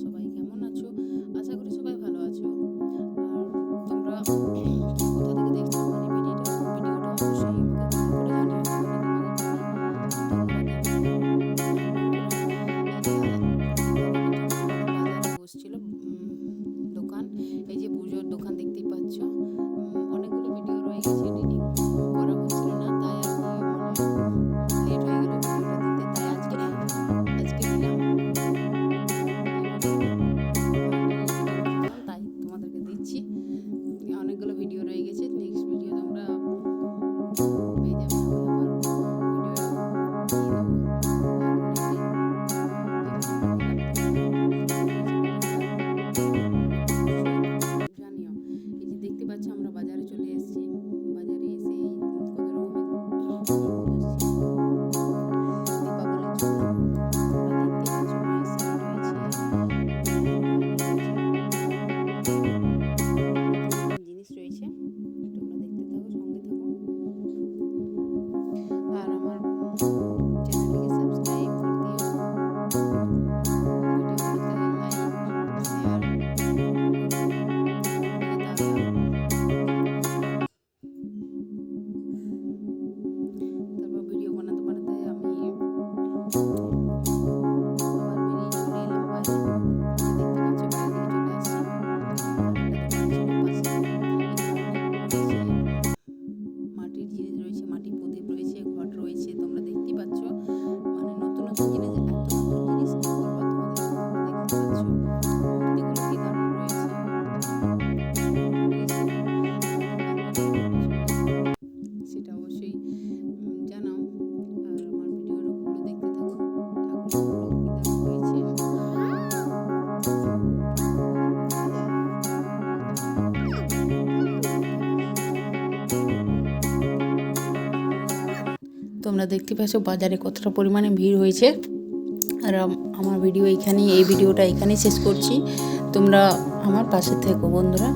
সবাই কেমন আছো? আশা করি সবাই ভালো আছো। আর তোমরা কোথা থেকে দেখছ আমার ভিডিওটা? ভিডিওটা অবশ্যই বসছিল দোকান। এই যে পুজোর দোকান দেখতেই পাচ্ছ। অনেকগুলো ভিডিও রয়ে গেছে, এডিটিং। তাই তোমাদেরকে দিচ্ছি। অনেকগুলো ভিডিও রয়ে গেছে। নেক্সট ভিডিও তোমরা পেয়ে যাবে। এই যে দেখতে পাচ্ছ, আমরা বাজারে চলে এসেছি। বাজারে এসে তোমরা দেখতে থাকো, সঙ্গে থাকো। আর আমার চ্যানেলটিকে সাবস্ক্রাইব করে দিও। ভিডিওগুলোতে লাইক শেয়ার তারপর ভিডিও বানাতে বানাতে আমি তোমরা দেখতে পাচ্ছ বাজারে কতটা পরিমাণে ভিড় হয়েছে। আর আমার ভিডিও এখানেই এই ভিডিওটা এখানেই শেষ করছি। তোমরা আমার পাশে থেকো বন্ধুরা।